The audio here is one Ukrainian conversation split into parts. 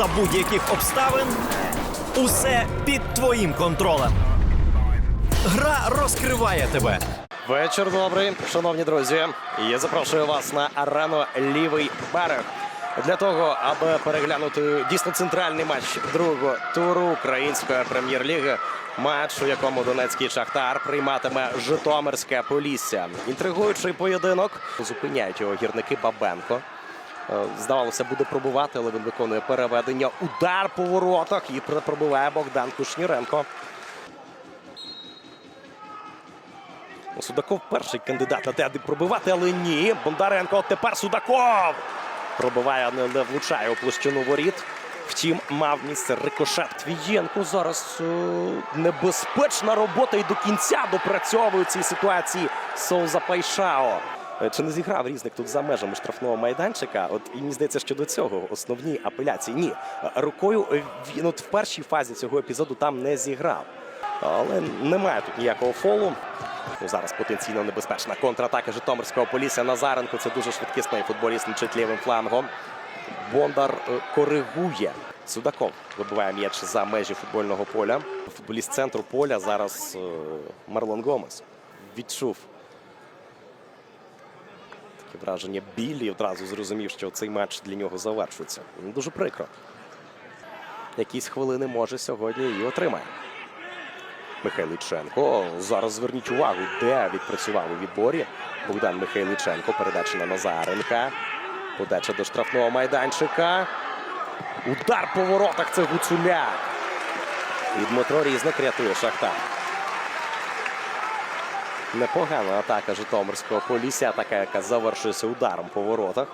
за будь-яких обставин. Усе під твоїм контролем. Гра розкриває тебе. Вечір добрий, шановні друзі. Я запрошую вас на арену Лівий берег для того, аби переглянути дійсно центральний матч другого туру української прем'єр-ліги. Матч, у якому Донецький шахтар прийматиме Житомирське Полісся. Інтригуючий поєдинок. Зупиняють його гірники Бабенко. Е, Здавалося, буде пробувати, але він виконує переведення. Удар по воротах і пробиває Богдан Кушніренко. Судаков перший кандидат на те, аби пробивати, але ні. Бондаренко тепер Судаков пробиває, але не влучає у площину воріт. Втім, мав місце рикошет Твієнко. Зараз е, небезпечна робота і до кінця допрацьовує цій ситуації Соуза Пайшао. Е, Чи не зіграв різник тут за межами штрафного майданчика? От і мені здається, що до цього основні апеляції. Ні, рукою е, він от в першій фазі цього епізоду там не зіграв. Але немає тут ніякого фолу. Ну, зараз потенційно небезпечна контратака Житомирського полісся. Назаренко це дуже швидкісний футболіст мчить лівим флангом. Бондар е, коригує. Судаков вибиває м'яч за межі футбольного поля. Футболіст центру поля зараз Марлон Гомес відчув таке враження білі. і Одразу зрозумів, що цей матч для нього завершується. Дуже прикро. Якісь хвилини може сьогодні і отримає. Михайличенко. Зараз зверніть увагу, де відпрацював у відборі. Богдан Михайличенко. Передача на Назаренка. Подача до штрафного майданчика. Удар по воротах це Гуцуляк. І Дмитро Різник рятує Шахтар. Непогана атака Житомирського полісся. Атака, яка завершується ударом по воротах.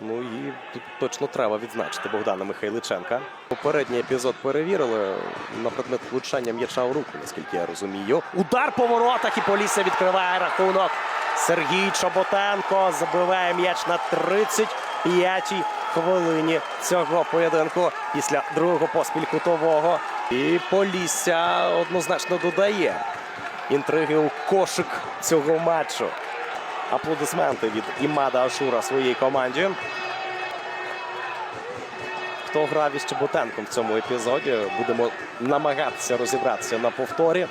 Ну і тут точно треба відзначити Богдана Михайличенка. Попередній епізод перевірили на предмет влучання м'яча у руку, наскільки я розумію. Удар по воротах і Полісся відкриває рахунок. Сергій Чоботенко забиває м'яч на 35-й хвилині цього поєдинку після другого поспіль кутового. І Полісся однозначно додає інтриги у кошик цього матчу. Аплодисменти від Імада Ашура своїй команді. Хто грав із Чеботенком в цьому епізоді? Будемо намагатися розібратися на повторі.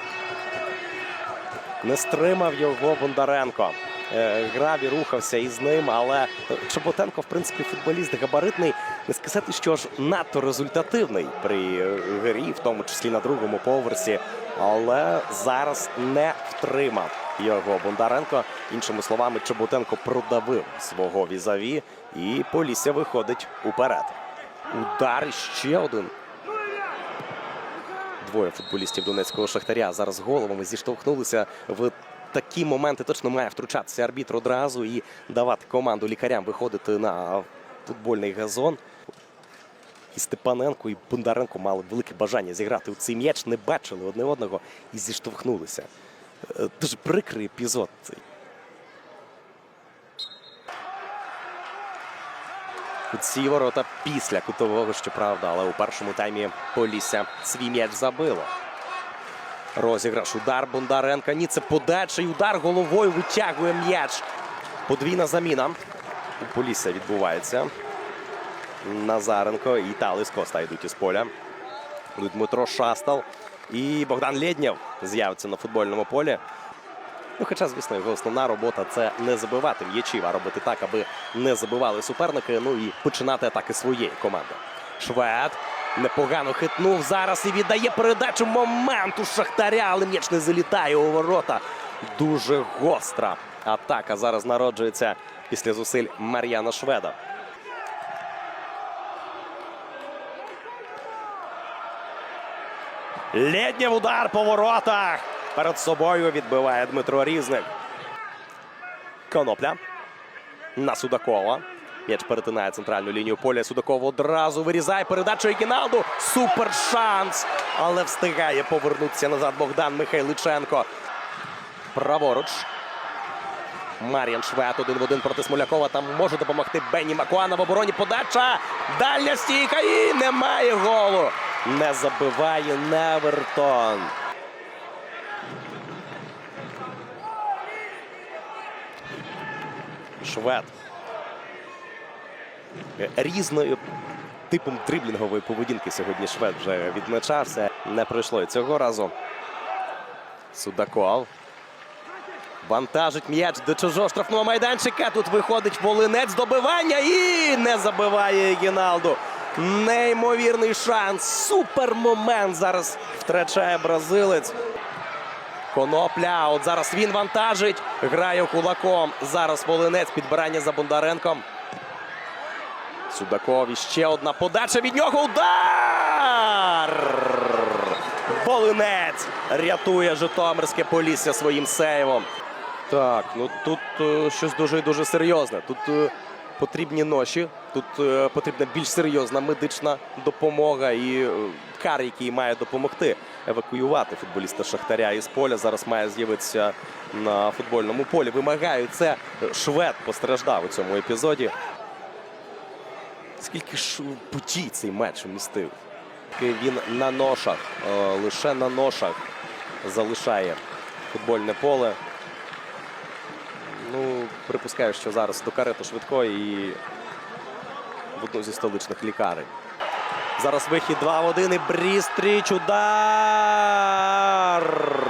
Не стримав його Бондаренко. Е, Грав і рухався із ним, але Чеботенко, в принципі, футболіст габаритний. Не сказати, що ж надто результативний при грі, в тому числі на другому поверсі. Але зараз не втримав його Бондаренко. Іншими словами, Чеботенко продавив свого візаві, і Полісся виходить уперед. Удар ще один. Двоє футболістів Донецького Шахтаря зараз головами зіштовхнулися в такі моменти. Точно має втручатися арбітр одразу і давати команду лікарям виходити на футбольний газон. І Степаненко, і Бондаренко мали велике бажання зіграти у цей м'яч, не бачили одне одного і зіштовхнулися. Дуже прикрий епізод. Ці ворота після кутового, щоправда, але у першому таймі Полісся свій м'яч забило. Розіграш, удар Бондаренка. Ні, це і удар головою витягує м'яч. Подвійна заміна. У Полісся відбувається. Назаренко і Талис Коста йдуть із поля. Дмитро Шастал і Богдан Лєднєв з'явиться на футбольному полі. Ну, хоча, звісно, його основна робота це не забивати м'ячів, а робити так, аби не забивали суперники. Ну і починати атаки своєї команди. Швед непогано хитнув зараз і віддає передачу моменту Шахтаря, але м'яч не залітає у ворота. Дуже гостра атака зараз народжується після зусиль Мар'яна Шведа. Лєднєв удар по воротах. Перед собою відбиває Дмитро Різник. Конопля. На Судакова. М'яч перетинає центральну лінію поля. Судаков одразу вирізає передачу Ігіналду. Супер шанс. Але встигає повернутися назад Богдан Михайличенко. Праворуч. Мар'ян Швед один в один проти Смолякова. Там може допомогти Бенні Макуана в обороні. Подача. Дальня стійка і немає голу. Не забиває Невертон. Швед. Різною типом дриблінгової поведінки сьогодні швед вже відмечався. Не пройшло і цього разу. Судаков. Вантажить м'яч до чужого штрафного майданчика. Тут виходить волинець добивання і не забиває Гіналду. Неймовірний шанс. Супермомент зараз втрачає бразилець. Конопля. От зараз він вантажить. Грає кулаком. Зараз волинець. Підбирання за Бондаренком. Судаков. Ще одна подача від нього. Удар! Волинець рятує Житомирське Полісся своїм сейвом. Так, ну тут е, щось дуже і дуже серйозне. Тут е, потрібні ноші, тут е, потрібна більш серйозна медична допомога і е, кар, який має допомогти евакуювати футболіста Шахтаря із поля. Зараз має з'явитися на футбольному полі. Вимагають це. Швед постраждав у цьому епізоді. Скільки ж путі цей матч вмістив? Він на ношах, е, лише на ношах залишає футбольне поле. Ну, припускаю, що зараз до карети швидкої і в одну зі столичних лікарень. Зараз вихід 2-1 і Брістріч. Удар!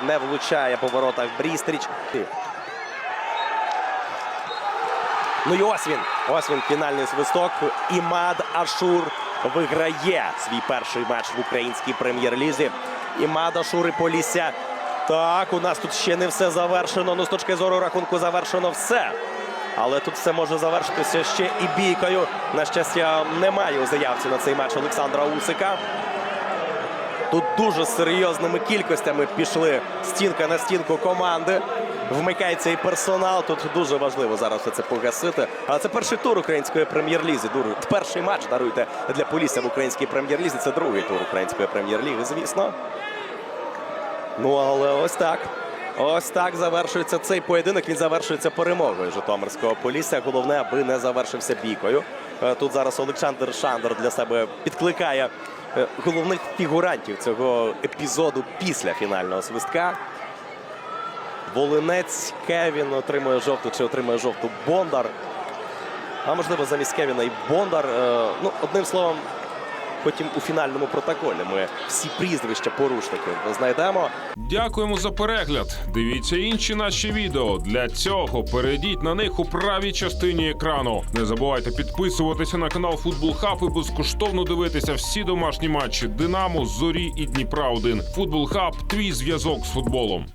Не влучає по воротах Брістріч. Ну і ось він. Ось він фінальний свисток. Імад Ашур виграє свій перший матч в українській прем'єр-лізі. Імад Ашур і Полісся. Так, у нас тут ще не все завершено. Ну, з точки зору рахунку завершено все. Але тут все може завершитися ще і бійкою. На щастя, немає у заявці на цей матч Олександра Усика. Тут дуже серйозними кількостями пішли стінка на стінку команди. Вмикається і персонал. Тут дуже важливо зараз все це погасити. А це перший тур української прем'єр-лізи. Перший матч даруйте для Полісся в українській прем'єр-лізі. Це другий тур української прем'єр-ліги, звісно. Ну, але ось так. Ось так завершується цей поєдинок. Він завершується перемогою Житомирського Полісся. Головне, аби не завершився бійкою. Е, Тут зараз Олександр Шандер для себе підкликає е, головних фігурантів цього епізоду після фінального свистка. Волинець Кевін отримує жовту чи отримує жовту Бондар. А можливо, замість Кевіна і Бондар. Е, Ну, одним словом, потім у фінальному протоколі ми всі прізвища порушників знайдемо. Дякуємо за перегляд. Дивіться інші наші відео. Для цього перейдіть на них у правій частині екрану. Не забувайте підписуватися на канал Футбол Хаб і безкоштовно дивитися всі домашні матчі Динамо, Зорі і Дніпра 1 Футбол Хаб твій зв'язок з футболом.